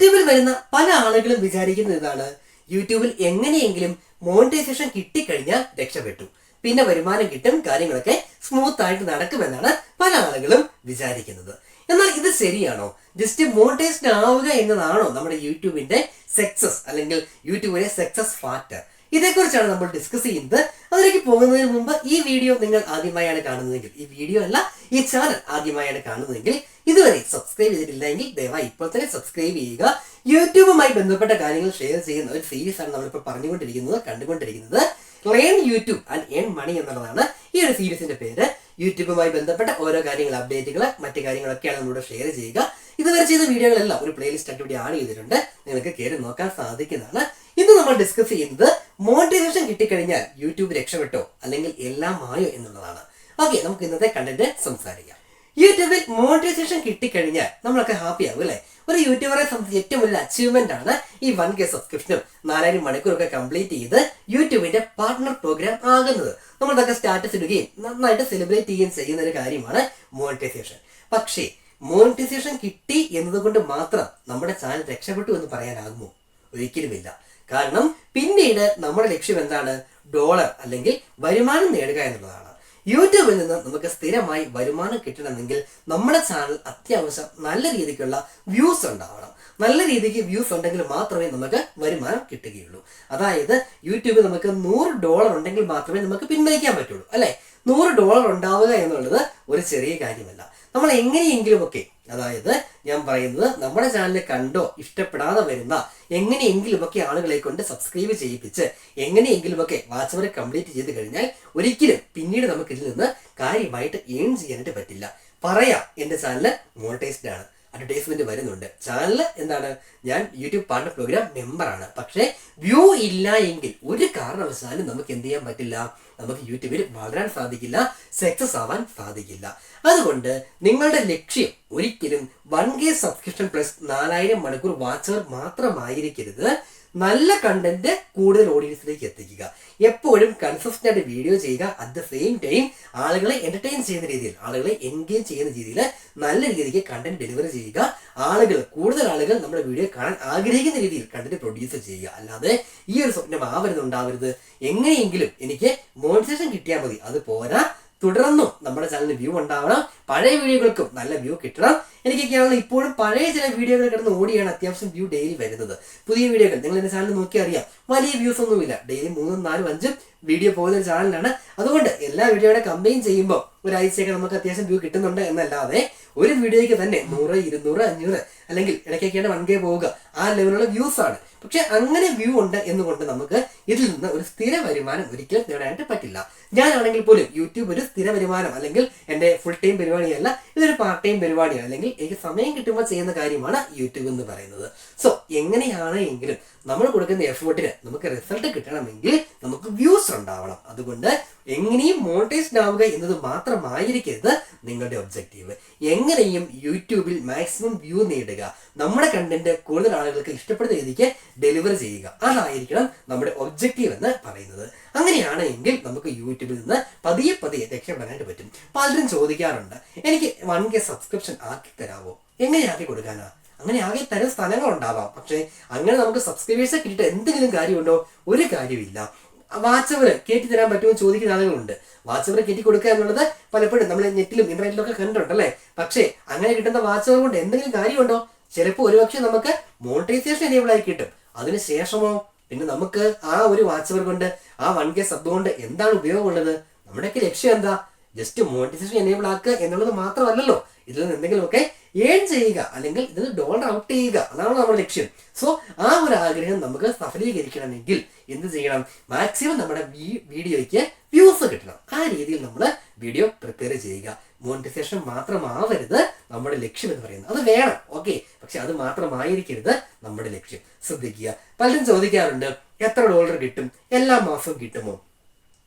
യൂട്യൂബിൽ വരുന്ന പല ആളുകളും വിചാരിക്കുന്ന ഇതാണ്. യൂട്യൂബിൽ എങ്ങനെയെങ്കിലും മോണിറ്റൈസേഷൻ കിട്ടിക്കഴിഞ്ഞാൽ രക്ഷപ്പെട്ടു. പിന്നെ വരുമാനം കിട്ടും കാര്യങ്ങളൊക്കെ സ്മൂത്ത് ആയിട്ട് നടക്കുമെന്നാണ് പല ആളുകളും വിചാരിക്കുന്നത്. എന്നാൽ ഇത് ശരിയാണോ? ജസ്റ്റ് മോണിറ്റൈസ്ഡ് ആവുക എന്നതാണോ നമ്മുടെ യൂട്യൂബിന്റെ സക്സസ് അല്ലെങ്കിൽ യൂട്യൂബിലെ സക്സസ് ഫാക്ടർ ഇതേക്കുറിച്ചാണ് നമ്മൾ ഡിസ്കസ് ചെയ്യുന്നത്. അതിലേക്ക് പോകുന്നതിന് മുമ്പ് ഈ വീഡിയോ നിങ്ങൾ ആദ്യമായാണ് കാണുന്നതെങ്കിൽ ഈ വീഡിയോ അല്ല ഈ ചാനൽ ആദ്യമായാണ് കാണുന്നതെങ്കിൽ ഇതുവരെ സബ്സ്ക്രൈബ് ചെയ്തിട്ടില്ലെങ്കിൽ ദയവായി ഇപ്പോൾ തന്നെ സബ്സ്ക്രൈബ് ചെയ്യുക. യൂട്യൂബുമായി ബന്ധപ്പെട്ട കാര്യങ്ങൾ ഷെയർ ചെയ്യുന്ന ഒരു സീരീസ് ആണ് നമ്മളിപ്പോൾ പറഞ്ഞുകൊണ്ടിരിക്കുന്നത് കണ്ടുകൊണ്ടിരിക്കുന്നത്. Learn YouTube and earn money എന്നുള്ളതാണ് ഈ ഒരു സീരീസിന്റെ പേര്. യൂട്യൂബുമായി ബന്ധപ്പെട്ട ഓരോ കാര്യങ്ങൾ അപ്ഡേറ്റുകൾ മറ്റു കാര്യങ്ങളൊക്കെയാണ് നമ്മളോട് ഷെയർ ചെയ്യുക. ഇതുവരെ ചെയ്ത വീഡിയോകളെല്ലാം ഒരു പ്ലേലിസ്റ്റ് ആക്ടിവിറ്റി ആഡ് ചെയ്തിട്ടുണ്ട്. നിങ്ങൾക്ക് കയറി നോക്കാൻ സാധിക്കുന്നതാണ്. ഇന്ന് നമ്മൾ ഡിസ്കസ് ചെയ്യുന്നത് മോണിറ്റൈസേഷൻ കിട്ടിക്കഴിഞ്ഞാൽ യൂട്യൂബ് രക്ഷപ്പെട്ടോ? അല്ലെങ്കിൽ എല്ലാം ആയോ എന്നുള്ളതാണ്. ഓക്കെ നമുക്ക് ഇന്നത്തെ കണ്ടന്റ് സംസാരിക്കാം. യൂട്യൂബിൽ മോണിറ്റൈസേഷൻ കിട്ടിക്കഴിഞ്ഞാൽ നമ്മളൊക്കെ ഹാപ്പി ആകും അല്ലേ? ഒരു യൂട്യൂബറെ സംബന്ധിച്ച് ഏറ്റവും വലിയ അച്ചീവ്മെന്റ് ആണ് ഈ വൺ കെ സബ്സ്ക്രിപ്ഷനും നാലായിരം മണിക്കൂറൊക്കെ കംപ്ലീറ്റ് ചെയ്ത് യൂട്യൂബിന്റെ പാർട്ണർ പ്രോഗ്രാം ആകുന്നത്. നമ്മളതൊക്കെ സ്റ്റാറ്റസ് ഇടുകയും നന്നായിട്ട് സെലിബ്രേറ്റ് ചെയ്യുകയും ചെയ്യുന്ന ഒരു കാര്യമാണ് മോണിറ്റൈസേഷൻ പക്ഷേ മോണിറ്റൈസേഷൻ കിട്ടി എന്നതുകൊണ്ട് മാത്രം നമ്മുടെ ചാനൽ രക്ഷപ്പെട്ടു എന്ന് പറയാനാകുമോ? ഒരിക്കലുമില്ല. കാരണം പിന്നീട് നമ്മുടെ ലക്ഷ്യം എന്താണ്? ഡോളർ അല്ലെങ്കിൽ വരുമാനം നേടുക എന്നുള്ളതാണ്. യൂട്യൂബിൽ നിന്ന് നമുക്ക് സ്ഥിരമായി വരുമാനം കിട്ടണമെങ്കിൽ നമ്മുടെ ചാനൽ അത്യാവശ്യം നല്ല രീതിക്കുള്ള വ്യൂസ് ഉണ്ടാവണം. നല്ല രീതിക്ക് വ്യൂസ് ഉണ്ടെങ്കിൽ മാത്രമേ നമുക്ക് വരുമാനം കിട്ടുകയുള്ളൂ. അതായത് യൂട്യൂബിൽ നമുക്ക് നൂറ് ഡോളർ ഉണ്ടെങ്കിൽ മാത്രമേ നമുക്ക് പിൻവലിക്കാൻ പറ്റുള്ളൂ അല്ലേ? നൂറ് ഡോളർ ഉണ്ടാവുക എന്നുള്ളത് ഒരു ചെറിയ കാര്യമല്ല. നമ്മൾ എങ്ങനെയെങ്കിലുമൊക്കെ അതായത് ഞാൻ പറയുന്നത് നമ്മുടെ ചാനൽ കണ്ടോ ഇഷ്ടപ്പെടാതെ വരുന്ന എങ്ങനെയെങ്കിലുമൊക്കെ ആളുകളെ കൊണ്ട് സബ്സ്ക്രൈബ് ചെയ്യിപ്പിച്ച് എങ്ങനെയെങ്കിലുമൊക്കെ വാച്ചവർ കംപ്ലീറ്റ് ചെയ്ത് കഴിഞ്ഞാൽ ഒരിക്കലും പിന്നീട് നമുക്ക് ഇതിൽ നിന്ന് കാര്യമായിട്ട് ഏൺ ചെയ്യാനായിട്ട് പറ്റില്ല. പറയാം എന്റെ ചാനൽ മോണിറ്റൈസ്ഡ് ആണ്. അഡ്വർടൈസ്മെന്റ് വരുന്നുണ്ട്. ചാനൽ എന്താണ്? ഞാൻ യൂട്യൂബ് പാർട്ണർ പ്രോഗ്രാം മെമ്പറാണ് പക്ഷേ വ്യൂ ഇല്ല എങ്കിൽ ഒരു കാരണവശാലും നമുക്ക് എന്ത് ചെയ്യാൻ പറ്റില്ല? നമുക്ക് യൂട്യൂബിൽ വളരാൻ സാധിക്കില്ല സക്സസ് ആവാൻ സാധിക്കില്ല. അതുകൊണ്ട് നിങ്ങളുടെ ലക്ഷ്യം ഒരിക്കലും വൺ കെ സബ്സ്ക്രിപ്ഷൻ പ്ലസ് നാലായിരം മണിക്കൂർ വാച്ചർ മാത്രമായിരിക്കരുത്. നല്ല കണ്ടന്റ് കൂടുതൽ ഓഡിയൻസിലേക്ക് എത്തിക്കുക. എപ്പോഴും കൺസിസ്റ്റന്റ് ആയിട്ട് വീഡിയോ ചെയ്യുക. അറ്റ് ദ സെയിം ടൈം ആളുകളെ എന്റർടൈൻ ചെയ്യുന്ന രീതിയിൽ ആളുകളെ എൻഗേജ് ചെയ്യുന്ന രീതിയിൽ നല്ല രീതിക്ക് കണ്ടന്റ് ഡെലിവറി ചെയ്യുക. ആളുകൾ കൂടുതൽ ആളുകൾ നമ്മുടെ വീഡിയോ കാണാൻ ആഗ്രഹിക്കുന്ന രീതിയിൽ കണ്ടന്റ് പ്രൊഡ്യൂസ് ചെയ്യുക. അല്ലാതെ ഈ ഒരു സ്വപ്നം ആവരുത് ഉണ്ടാവരുത്. എങ്ങനെയെങ്കിലും എനിക്ക് മോണിറ്റൈസേഷൻ കിട്ടിയാൽ മതി. അത് പോരാ. തുടർന്നും നമ്മുടെ ചാനലിന് വ്യൂ ഉണ്ടാവണം. പഴയ വീഡിയോകൾക്കും നല്ല വ്യൂ കിട്ടണം. എനിക്കൊക്കെയാണല്ലോ ഇപ്പോഴും പഴയ ചില വീഡിയോകൾ കിടന്ന് ഓടിയാണ് അത്യാവശ്യം വ്യൂ ഡെയിലി വരുന്നത്. പുതിയ വീഡിയോകൾ നിങ്ങൾ എന്റെ ചാനൽ നോക്കി അറിയാം. വലിയ വ്യൂസ് ഒന്നുമില്ല. ഡെയിലി മൂന്നും നാലും അഞ്ചും വീഡിയോ പോകുന്ന ചാനലാണ് അതുകൊണ്ട് എല്ലാ വീഡിയോയുടെ കമ്പൈൻ ചെയ്യുമ്പോൾ ഒരാഴ്ചയൊക്കെ നമുക്ക് അത്യാവശ്യം വ്യൂ കിട്ടുന്നുണ്ട് എന്നല്ലാതെ ഒരു വീഡിയോയ്ക്ക് തന്നെ നൂറ് ഇരുന്നൂറ് അഞ്ഞൂറ് അല്ലെങ്കിൽ ഇടയ്ക്കൊക്കെയാണ് വൺ കെ പോവുക. ആ ലെവലുള്ള വ്യൂസ് ആണ്. പക്ഷെ അങ്ങനെ വ്യൂ ഉണ്ട് എന്നുകൊണ്ട് നമുക്ക് ഇതിൽ നിന്ന് ഒരു സ്ഥിര വരുമാനം ഒരിക്കലും നേടാനായിട്ട് പറ്റില്ല. ഞാനാണെങ്കിൽ പോലും യൂട്യൂബ് ഒരു സ്ഥിര വരുമാനം അല്ലെങ്കിൽ എന്റെ ഫുൾ ടൈം പരിപാടിയല്ല ഇതൊരു പാർട്ട് ടൈം പരിപാടിയാണ്. അല്ലെങ്കിൽ എനിക്ക് സമയം കിട്ടുമ്പോൾ ചെയ്യുന്ന കാര്യമാണ് യൂട്യൂബ് എന്ന് പറയുന്നത്. സോ എങ്ങനെയാണ് എങ്കിലും നമ്മൾ കൊടുക്കുന്ന എഫേർട്ടിന് നമുക്ക് റിസൾട്ട് കിട്ടണമെങ്കിൽ നമുക്ക് വ്യൂസ് ഉണ്ടാവണം. അതുകൊണ്ട് എങ്ങനെയും മോണിറ്റൈസ്ഡ് ആവുക എന്നത് മാത്രമായിരിക്കരുത് നിങ്ങളുടെ ഒബ്ജക്റ്റീവ് എങ്ങനെയും യൂട്യൂബിൽ മാക്സിമം വ്യൂ നേടുക. നമ്മുടെ കണ്ടന്റ് കൂടുതൽ ആളുകൾക്ക് ഇഷ്ടപ്പെടുന്ന രീതിക്ക് ഡെലിവർ ചെയ്യുക. അതായിരിക്കണം നമ്മുടെ ഒബ്ജക്റ്റീവ് എന്ന് പറയുന്നത്. അങ്ങനെയാണ് നമുക്ക് നമുക്ക് യൂട്യൂബിൽ നിന്ന് പതിയെ പതിയെ രക്ഷപ്പെടാനായിട്ട് പറ്റും. പലരും ചോദിക്കാറുണ്ട് എനിക്ക് വൺ കെ സബ്സ്ക്രിപ്ഷൻ ആക്കി തരാമോ എങ്ങനെ ആക്കി കൊടുക്കാനാ? അങ്ങനെ ആകെ തരം സ്ഥലങ്ങൾ ഉണ്ടാവാം. പക്ഷേ അങ്ങനെ നമുക്ക് സബ്സ്ക്രൈബേഴ്സ് കിട്ടിയിട്ട് എന്തെങ്കിലും കാര്യമുണ്ടോ? ഒരു കാര്യമില്ല. വാച്ചവർ കയറ്റി തരാൻ പറ്റുമോ ചോദിക്കുന്ന ആളുകളുണ്ട്. വാച്ചവർ കയറ്റി കൊടുക്കുക എന്നുള്ളത് പലപ്പോഴും നമ്മൾ നെറ്റിലും ഇന്റർനെറ്റിലും ഒക്കെ കണ്ടിട്ടുണ്ടല്ലേ? പക്ഷേ അങ്ങനെ കിട്ടുന്ന വാച്ചവർ കൊണ്ട് എന്തെങ്കിലും കാര്യമുണ്ടോ? ചിലപ്പോൾ ഒരുപക്ഷെ നമുക്ക് മോണിറ്റൈസേഷൻ എനേബിൾ ആയി കിട്ടും. അതിനുശേഷമോ പിന്നെ നമുക്ക് ആ ഒരു വാച്ചവർ കൊണ്ട് ആ വൺ കെ സബ് കൊണ്ട് എന്താണ് ഉപയോഗമുള്ളത്? നമ്മുടെയൊക്കെ ലക്ഷ്യം എന്താ? ജസ്റ്റ് മോണിറ്റൈസേഷൻ എനേബിൾ ആക്കുക എന്നുള്ളത് മാത്രമല്ലല്ലോ. ഇതിൽ നിന്ന് എന്തെങ്കിലുമൊക്കെ ഏൺ ചെയ്യുക അല്ലെങ്കിൽ ഇതിൽ ഡോളർ ഔട്ട് ചെയ്യുക. അതാണ് നമ്മുടെ ലക്ഷ്യം. സോ ആ ഒരു ആഗ്രഹം നമുക്ക് സഫലീകരിക്കണമെങ്കിൽ എന്ത് ചെയ്യണം? മാക്സിമം നമ്മുടെ വീഡിയോയ്ക്ക് വ്യൂസ് കിട്ടണം. ആ രീതിയിൽ നമ്മൾ വീഡിയോ പ്രിപ്പയർ ചെയ്യുക. മോണിറ്റൈസേഷൻ മാത്രമാവരുത് നമ്മുടെ ലക്ഷ്യം എന്ന് പറയുന്നത്. അത് വേണം. ഓക്കെ. പക്ഷെ അത് മാത്രമായിരിക്കരുത് നമ്മുടെ ലക്ഷ്യം. ശ്രദ്ധിക്കുക. പലരും ചോദിക്കാറുണ്ട് എത്ര ഡോളർ കിട്ടും? എല്ലാ മാസവും കിട്ടുമോ?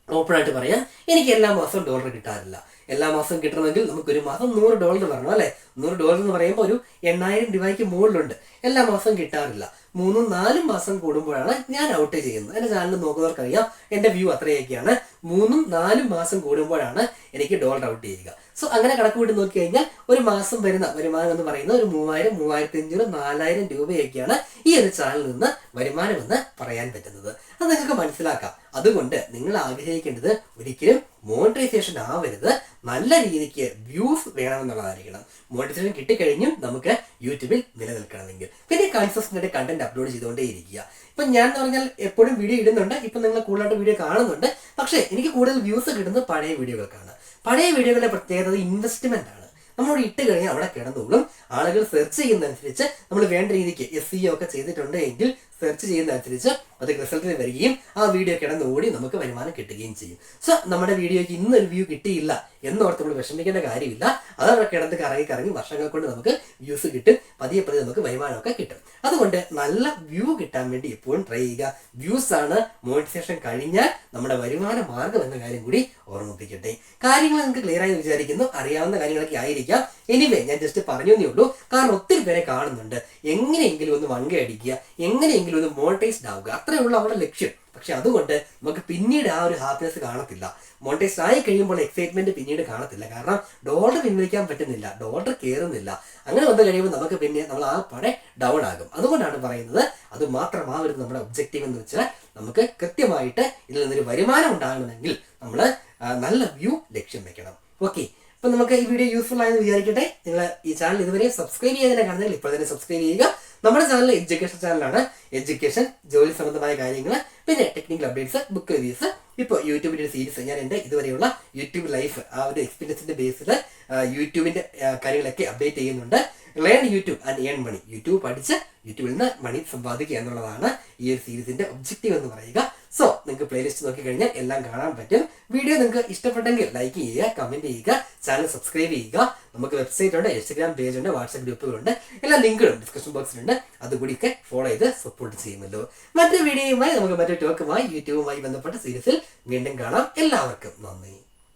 ഓപ്പൺ ആയിട്ട് പറയാം എനിക്ക് എല്ലാ മാസവും ഡോളർ കിട്ടാറില്ല. എല്ലാ മാസവും കിട്ടണമെങ്കിൽ നമുക്ക് ഒരു മാസം നൂറ് ഡോളർ വരണം അല്ലേ? നൂറ് ഡോളർ എന്ന് പറയുമ്പോൾ ഒരു എണ്ണായിരം രൂപയ്ക്ക് മുകളിലുണ്ട്. എല്ലാ മാസവും കിട്ടാറില്ല. മൂന്നും നാലും മാസം കൂടുമ്പോഴാണ് ഞാൻ ഔട്ട് ചെയ്യുന്നത്. എന്റെ ചാനൽ നോക്കുന്നവർക്കറിയാം എന്റെ വ്യൂ അത്രയൊക്കെയാണ്. മൂന്നും നാലും മാസം കൂടുമ്പോഴാണ് എനിക്ക് ഡോളർ ഔട്ട് ചെയ്യുക. സോ അങ്ങനെ കണക്ക് കൂട്ടി നോക്കി കഴിഞ്ഞാൽ ഒരു മാസം വരുന്ന വരുമാനം എന്ന് പറയുന്നത് ഒരു മൂവായിരം മൂവായിരത്തി അഞ്ഞൂറ് നാലായിരം രൂപയൊക്കെയാണ് ഈ ഒരു ചാനലിൽ നിന്ന് വരുമാനം എന്ന് പറയാൻ പറ്റുന്നത്. അത് നിങ്ങൾക്ക് മനസ്സിലാക്കാം. അതുകൊണ്ട് നിങ്ങൾ ആഗ്രഹിക്കേണ്ടത് ഒരിക്കലും മോണിറ്റൈസേഷൻ ആവരുത്. നല്ല രീതിക്ക് വ്യൂസ് വേണമെന്നുള്ളതായിരിക്കണം. മോണിറ്റൈസേഷൻ കിട്ടിക്കഴിഞ്ഞും നമുക്ക് യൂട്യൂബിൽ നിലനിൽക്കണമെങ്കിൽ. പിന്നെ കൺസിസ്റ്റന്റ് കണ്ടന്റ് അപ്ലോഡ് ചെയ്തുകൊണ്ടേ ഇരിക്കുക ഇപ്പൊ ഞാൻ എന്ന് പറഞ്ഞാൽ എപ്പോഴും വീഡിയോ ഇടുന്നുണ്ട്. ഇപ്പൊ നിങ്ങൾ കൂടുതലായിട്ട് വീഡിയോ കാണുന്നുണ്ട്. പക്ഷേ എനിക്ക് കൂടുതൽ വ്യൂസ് കിട്ടുന്നത് പഴയ വീഡിയോകൾക്കാണ്. പഴയ വീഡിയോകളുടെ പ്രത്യേകത ഇൻവെസ്റ്റ്മെന്റ് ആണ്. നമ്മൾ ഇട്ട് കഴിഞ്ഞാൽ അവിടെ കിടന്നോളും. ആളുകൾ സെർച്ച് ചെയ്യുന്നതനുസരിച്ച് നമ്മൾ വേണ്ട രീതിക്ക് എസ് സി ഒക്കെ ചെയ്തിട്ടുണ്ട് എങ്കിൽ സെർച്ച് ചെയ്യുന്നതനുസരിച്ച് അത് റിസൾട്ടിന് വരികയും ആ വീഡിയോ കിടന്ന് ഓടി നമുക്ക് വരുമാനം കിട്ടുകയും ചെയ്യും. സോ നമ്മുടെ വീഡിയോയ്ക്ക് ഇന്നൊരു വ്യൂ കിട്ടിയില്ല എന്നോർത്ത് നമ്മൾ വിഷമിക്കേണ്ട കാര്യമില്ല. അത് അവിടെ കിടന്ന് കറങ്ങി കറങ്ങി വർഷങ്ങൾ കൊണ്ട് നമുക്ക് വ്യൂസ് കിട്ടും. പതിയെ പതിയെ നമുക്ക് വരുമാനമൊക്കെ കിട്ടും. അതുകൊണ്ട് നല്ല വ്യൂ കിട്ടാൻ വേണ്ടി എപ്പോഴും ട്രൈ ചെയ്യുക. വ്യൂസ് ആണ് മോണിറ്റൈസേഷൻ കഴിഞ്ഞാൽ നമ്മുടെ വരുമാന മാർഗം എന്ന കാര്യം കൂടി ഓർമ്മിപ്പിക്കട്ടെ. കാര്യങ്ങൾ നിങ്ങൾക്ക് ക്ലിയർ ആയി വിചാരിക്കുന്നു. അറിയാവുന്ന കാര്യങ്ങളൊക്കെ ആയിരിക്കാം. എനിവേ ഞാൻ ജസ്റ്റ് പറഞ്ഞു എന്നേ ഉള്ളൂ. കാരണം ഒത്തിരി പേരെ കാണുന്നുണ്ട്. എങ്ങനെയെങ്കിലും ഒന്ന് വങ്കയടിക്കുക. അടിക്കുക എങ്ങനെയെങ്കിലും ഒന്ന് മോണിറ്റൈസ്ഡ് ആവുക അത്രേ ഉള്ളൂ അവരുടെ ലക്ഷ്യം. പക്ഷെ അതുകൊണ്ട് നമുക്ക് പിന്നീട് ആ ഒരു ഹാപ്പിനെസ് കാണത്തില്ല. മോണിറ്റൈസ്ഡ് ആയി കഴിയുമ്പോൾ എക്സൈറ്റ്മെന്റ് പിന്നീട് കാണത്തില്ല. കാരണം ഡോളർ പിൻവലിക്കാൻ പറ്റുന്നില്ല. ഡോളർ കയറുന്നില്ല അങ്ങനെ വന്നു കഴിയുമ്പോൾ നമുക്ക് പിന്നെ നമ്മൾ ആ പടെ ഡൗൺ ആകും. അതുകൊണ്ടാണ് പറയുന്നത് അത് മാത്രമാവരുത് നമ്മുടെ ഒബ്ജക്റ്റീവ് എന്ന് വെച്ചാൽ നമുക്ക് കൃത്യമായിട്ട് ഇതിൽ നിന്നൊരു വരുമാനം ഉണ്ടാകണമെങ്കിൽ നമ്മൾ നല്ല വ്യൂ ലക്ഷ്യം വെക്കണം. ഓക്കെ അപ്പൊ നമുക്ക് ഈ വീഡിയോ യൂസ്ഫുൾ ആയെന്ന് വിചാരിക്കട്ടെ. നിങ്ങൾ ഈ ചാനൽ ഇതുവരെ സബ്സ്ക്രൈബ് ചെയ്യാതെ കാണുന്നെങ്കിൽ ഇപ്പോൾ തന്നെ സബ്സ്ക്രൈബ് ചെയ്യുക. നമ്മുടെ ചാനൽ എഡ്യൂക്കേഷൻ ചാനലാണ് എഡ്യൂക്കേഷൻ ജോലി സംബന്ധമായ കാര്യങ്ങൾ പിന്നെ ടെക്നിക്കൽ അപ്ഡേറ്റ്സ് ബുക്ക് റിവ്യൂസ് ഇപ്പോൾ യൂട്യൂബിന്റെ ഒരു സീരീസ് ഞാൻ എന്റെ ഇതുവരെയുള്ള യൂട്യൂബ് ലൈഫ് ആ ഒരു എക്സ്പീരിയൻസിന്റെ ബേസിൽ യൂട്യൂബിന്റെ ആ, കാര്യങ്ങളൊക്കെ അപ്ഡേറ്റ് ചെയ്യുന്നുണ്ട്. Learn YouTube and earn money YouTube പഠിച്ച് യൂട്യൂബിൽ നിന്ന് മണി സമ്പാദിക്കുക എന്നുള്ളതാണ് ഈ ഒരു സീരീസിന്റെ ഒബ്ജക്റ്റീവ് എന്ന് പറയുക. സോ നിങ്ങൾക്ക് പ്ലേലിസ്റ്റ് നോക്കി കഴിഞ്ഞാൽ എല്ലാം കാണാൻ പറ്റും. വീഡിയോ നിങ്ങൾക്ക് ഇഷ്ടപ്പെട്ടെങ്കിൽ ലൈക്ക് ചെയ്യുക കമന്റ് ചെയ്യുക ചാനൽ സബ്സ്ക്രൈബ് ചെയ്യുക. നമുക്ക് വെബ്സൈറ്റ് ഉണ്ട് ഇൻസ്റ്റഗ്രാം പേജ് ഉണ്ട് വാട്സ്ആപ്പ് ഗ്രൂപ്പുകളുണ്ട് എല്ലാ ലിങ്കുകളും ഡിസ്കഷൻ ബോക്സിലുണ്ട് അതുകൂടിയൊക്കെ ഫോളോ ചെയ്ത് സപ്പോർട്ട് ചെയ്യുമല്ലോ. മറ്റൊരു വീഡിയോയുമായി നമുക്ക് മറ്റൊരു ടോക്കുമായി യൂട്യൂബുമായി ബന്ധപ്പെട്ട സീരീസിൽ വീണ്ടും കാണാം. എല്ലാവർക്കും നന്ദി.